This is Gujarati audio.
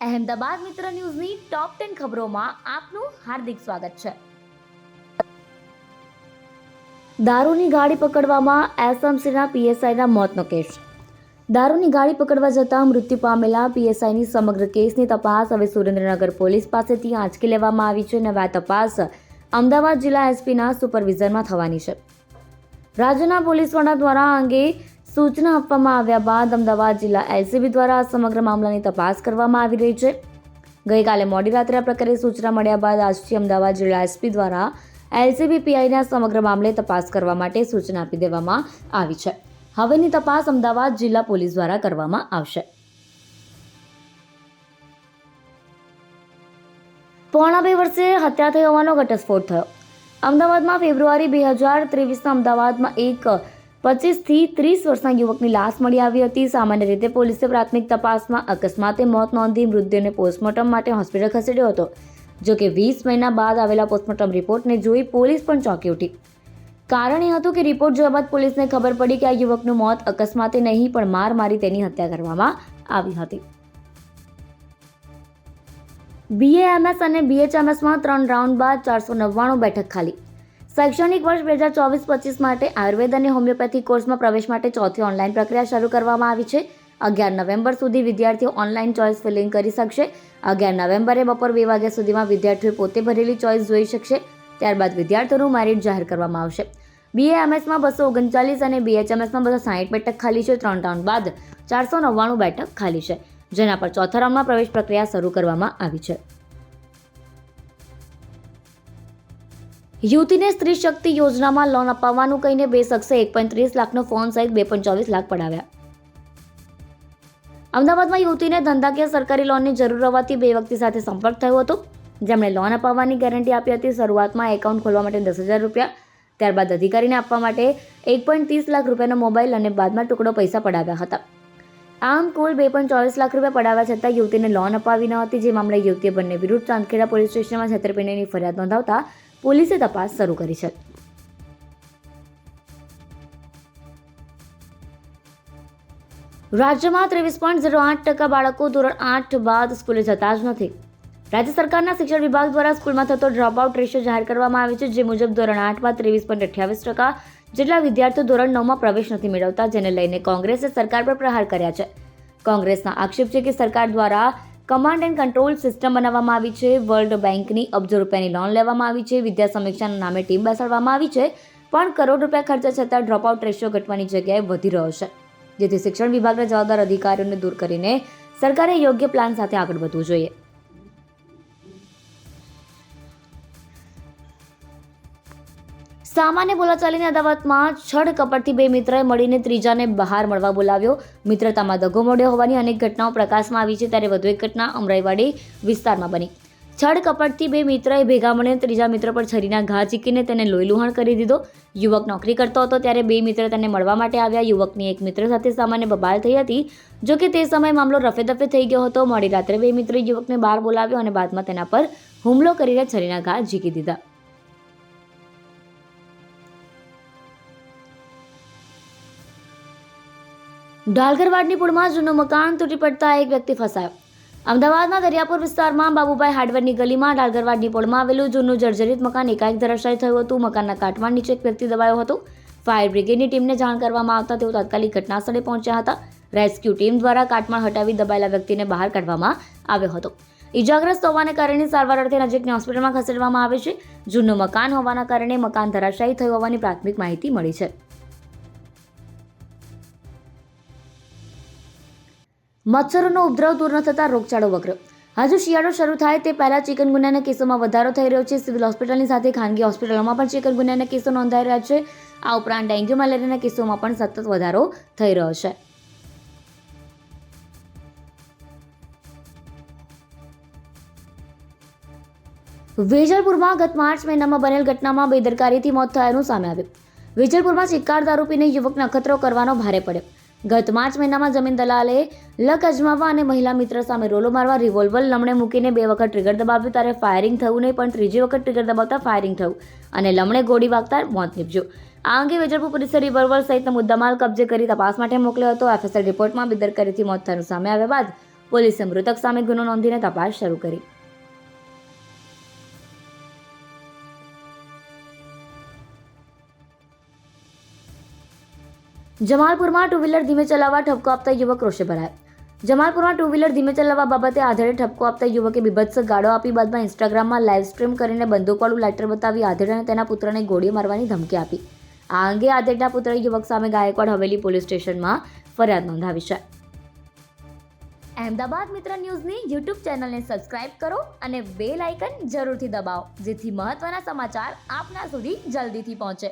અહેમદાબાદ મિત્ર ન્યૂઝની ટોપ ટેન ખબરોમાં આપનું હાર્દિક સ્વાગત છે. દારૂની ગાડી પકડવામાં એસએમસીના પીએસઆઈના મોતનો કેસ. દારૂની ગાડી પકડવા જતાં મૃત્યુ પામેલા પીએસઆઈની સમગ્ર કેસની તપાસ હવે સુરેન્દ્રનગર પોલીસ પાસેથી આંચકી લેવામાં આવી છે અને આ તપાસ અમદાવાદ જિલ્લા એસપીના સુપરવિઝનમાં થવાની છે. રાજ્યના પોલીસ વડા દ્વારા અંગે સૂચના આપવામાં આવ્યા બાદ અમદાવાદ જિલ્લા એલસીબી દ્વારા સમગ્ર મામલાની તપાસ કરવામાં આવી રહી છે. ગઈકાલે મોડી રાત્રે આ પ્રકારે સૂચના મળ્યા બાદ આજથી અમદાવાદ જિલ્લા એસપી દ્વારા એલસીબી પીઆઈના સમગ્ર મામલે તપાસ કરવા માટે સૂચના આપી દેવામાં આવી છે. હવેની તપાસ અમદાવાદ જિલ્લા પોલીસ દ્વારા કરવામાં આવશે. પોણા બે વર્ષે હત્યા થઈ હોવાનો ઘટસ્ફોટ થયો. અમદાવાદમાં ફેબ્રુઆરી બે હજાર ત્રેવીસના અમદાવાદમાં એક પચીસથી ત્રીસ વર્ષના યુવકની લાશ મળી આવી હતી. સામાન્ય રીતે પોલીસે પ્રાથમિક તપાસમાં અકસ્માતે મોત નોંધી મૃતદેહને પોસ્ટમોર્ટમ માટે હોસ્પિટલ ખસેડ્યો હતો. જો કે વીસ મહિના બાદ આવેલા પોસ્ટમોર્ટમ રિપોર્ટને જોઈ પોલીસ પણ ચોંકી ઉઠી. કારણ એ હતું કે રિપોર્ટ જોયા બાદ પોલીસને ખબર પડી કે આ યુવકનું મોત અકસ્માતે નહીં, પણ માર મારી તેની હત્યા કરવામાં આવી હતી. બીએએમએસ અને બીએચએમએસમાં ત્રણ રાઉન્ડ બાદ ચારસો નવ્વાણું બેઠક ખાલી. શૈક્ષણિક વર્ષ બે હજાર ચોવીસ પચીસ માટે આયુર્વેદ અને હોમિયોપેથી કોર્સમાં પ્રવેશ માટે ચોથી ઓનલાઈન પ્રક્રિયા શરૂ કરવામાં આવી છે. અગિયાર નવેમ્બર સુધી વિદ્યાર્થીઓ ઓનલાઈન ચોઇસ ફિલિંગ કરી શકશે. અગિયાર નવેમ્બરે બપોર બે વાગ્યા સુધીમાં વિદ્યાર્થીઓ પોતે ભરેલી ચોઇસ જોઈ શકશે. ત્યારબાદ વિદ્યાર્થીઓનું મેરિટ જાહેર કરવામાં આવશે. બીએએમએસમાં બસો ઓગણચાલીસ અને બીએચએમએસમાં બસો સાહીઠ બેઠક ખાલી છે. ત્રણ રાઉન્ડ બાદ ચારસો નવ્વાણું બેઠક ખાલી છે. જેના પર ચોથા રાઉન્ડમાં પ્રવેશ પ્રક્રિયા શરૂ કરવામાં આવી છે. યુવતીને સ્ત્રી શક્તિ યોજનામાં લોન અપાવવાનું કહીને બે શખ્સે એક ત્રીસ લાખનો ફોન સહિત બે ચોવીસ લાખ પડાવ્યા. અમદાવાદમાં યુવતીને ધંધાકીય સરકારી લોનની જરૂર હોવાથી બે વ્યક્તિ સાથે સંપર્ક થયો હતો. જેમણે લોન અપાવવાની ગેરંટી આપી હતી. શરૂઆતમાં એકાઉન્ટ ખોલવા માટે દસ હજાર રૂપિયા, ત્યારબાદ અધિકારીને આપવા માટે એક ત્રીસ લાખ રૂપિયાનો મોબાઈલ અને બાદમાં ટુકડો પૈસા પડાવ્યા હતા. આમ કુલ બે ચોવીસ લાખ રૂપિયા પડાવ્યા છતાં યુવતીને લોન અપાવી ન હતી. જે મામલે યુવતીએ બંને વિરુદ્ધ ચાંદખેડા પોલીસ સ્ટેશનમાં છેતરપિંડીની ફરિયાદ નોંધાવતા પોલીસે તપાસ શરૂ કરી છે. રાજ્યમાં ત્રેવીસ પોઈન્ટ ઝીરો આઠ ટકા બાળકો ધોરણ આઠ બાદ સ્કૂલે જતા જ નથી. રાજ્ય સરકારના શિક્ષણ વિભાગ દ્વારા સ્કૂલમાં થતો ડ્રોપઆઉટ રેશિયો જાહેર કરવામાં આવ્યો છે, જે મુજબ ધોરણ આઠ બાદ ત્રેવીસ પોઈન્ટ અઠ્યાવીસ ટકા જેટલા વિદ્યાર્થીઓ ધોરણ નવમાં પ્રવેશ નથી મેળવતા, જેને લઈને કોંગ્રેસે સરકાર પર પ્રહાર કર્યા છે. કોંગ્રેસના આક્ષેપ છે કે સરકાર દ્વારા કમાન્ડ એન્ડ કંટ્રોલ સિસ્ટમ બનાવવામાં આવી છે. વર્લ્ડ બેંકની અબજો રૂપિયાની લોન લેવામાં આવી છે. વિદ્યા સમીક્ષાના નામે ટીમ બેસાડવામાં આવી છે. પણ કરોડ રૂપિયા ખર્ચા છતાં ડ્રોપઆઉટ રેશિયો ઘટવાની જગ્યાએ વધી રહ્યો છે. જેથી શિક્ષણ વિભાગના જવાબદાર અધિકારીઓને દૂર કરીને સરકારે યોગ્ય પ્લાન સાથે આગળ વધવું જોઈએ. સામાન્ય બોલાચાલીની અદાવતમાં છડ કપટથી બે મિત્રએ મળીને ત્રીજાને બહાર મળવા બોલાવ્યો. મિત્રતામાં દગો મોડ્યો હોવાની અનેક ઘટનાઓ પ્રકાશમાં આવી છે, ત્યારે વધુ એક ઘટના અમરાઈવાડી વિસ્તારમાં બની. છડ કપટથી બે મિત્રએ ભેગા મળીને ત્રીજા મિત્ર પર છરીના ઘા ચીકીને તેને લોહીલુહાણ કરી દીધો. યુવક નોકરી કરતો હતો, ત્યારે બે મિત્ર તેને મળવા માટે આવ્યા. યુવકની એક મિત્ર સાથે સામાન્ય બબાલ થઈ હતી. જો કે તે સમયે મામલો રફેદફે થઈ ગયો હતો. મોડી રાત્રે બે મિત્રે યુવકને બહાર બોલાવ્યો અને બાદમાં તેના પર હુમલો કરીને છરીના ઘા ઝીકી દીધા. ઢાલગરવાડની પુળમાં જૂનું મકાન તૂટી પડતા એક વ્યક્તિ ફસાયો. અમદાવાદના દરિયાપુર વિસ્તારમાં બાબુભાઈ હાર્ડવેરની ગલીમાં ડાલગરવાડની પોળમાં આવેલું જૂનું જર્જરિત મકાન એકાએક ધરાશાયી થયું હતું. મકાનના કાટમાં નીચે એક વ્યક્તિ દબાયો હતો. ફાયર બ્રિગેડની ટીમને જાણ કરવામાં આવતા તેઓ તાત્કાલિક ઘટનાસ્થળે પહોંચ્યા હતા. રેસ્ક્યુ ટીમ દ્વારા કાટમાળ હટાવી દબાયેલા વ્યક્તિને બહાર કાઢવામાં આવ્યો હતો. ઇજાગ્રસ્ત હોવાને કારણે સારવાર અર્થે નજીકની હોસ્પિટલમાં ખસેડવામાં આવે છે. જૂનું મકાન હોવાના કારણે મકાન ધરાશાયી થયું હોવાની પ્રાથમિક માહિતી મળી છે. મચ્છરોનો ઉપદ્રવ દૂર ન થતાં રોગચાળો વકર્યો. હજુ શિયાળો શરૂ થાય તે પહેલાં ચિકનગુનિયાના કેસોમાં વધારો થઈ રહ્યો છે. સિવિલ હોસ્પિટલની સાથે ખાનગી હોસ્પિટલોમાં પણ ચિકનગુનિયાના કેસો નોંધાઈ રહ્યા છે. આ ઉપરાંત ડેન્ગ્યુ, મેલેરિયાના કેસોમાં પણ સતત વધારો થઈ રહ્યો છે. વેજલપુરમાં ગત માર્ચ મહિનામાં બનેલ ઘટનામાં બેદરકારીથી મોત થયાનું સામે આવ્યું. વેજલપુરમાં ચિક્કાર દારૂ પીને યુવકને અખતરો કરવાનો ભારે પડ્યો. ગત માર્ચ મહિનામાં જમીન દલાલે લક અજમાવવા અને મહિલા મિત્ર સામે રોલો મારવા રિવોલ્વર લમણે મૂકીને બે વખત ટ્રિગર દબાવ્યું ત્યારે ફાયરિંગ થયું નહીં, પણ ત્રીજી વખત ટ્રિગર દબાવતા ફાયરિંગ થયું અને લમણે ગોળી વાગતા મોત નીપજ્યું. આ અંગે વેજલપુર પોલીસે રિવોલ્વર સહિતનો મુદ્દામાલ કબજે કરી તપાસ માટે મોકલ્યો હતો. એફએસએલ રિપોર્ટમાં બેદરકારીથી મોત થયાનું સામે આવ્યા બાદ પોલીસે મૃતક સામે ગુનો નોંધીને તપાસ શરૂ કરી. જમાલપુરમાં ટુ વ્હીલર ધીમે ચલાવવા ઠપકો આપતા યુવક રોષે ભરાયો. જમાલપુરમાં ટુ વ્હીલર ધીમે ચલાવવા બાબતે આધેડે ઠપકો આપતા યુવકે બીભત્સ ગાળો આપી બાદમાં ઇન્સ્ટાગ્રામમાં લાઇવ સ્ટ્રીમ કરીને બંદૂકવાળું લેટર બતાવી આધેડ અને તેના પુત્રને ગોળી મારવાની ધમકી આપી. આ અંગે આધેડના પુત્ર યુવક સામે ગાયકવાડ હવેલી પોલીસ સ્ટેશનમાં ફરિયાદ નોંધાવી છે. અહેમદાબાદ મિત્ર ન્યૂઝની યુટ્યુબ ચેનલને સબસ્ક્રાઇબ કરો અને બેલ આઇકન જરૂરથી દબાવો, જેથી મહત્ત્વના સમાચાર આપના સુધી જલ્દીથી પહોંચે.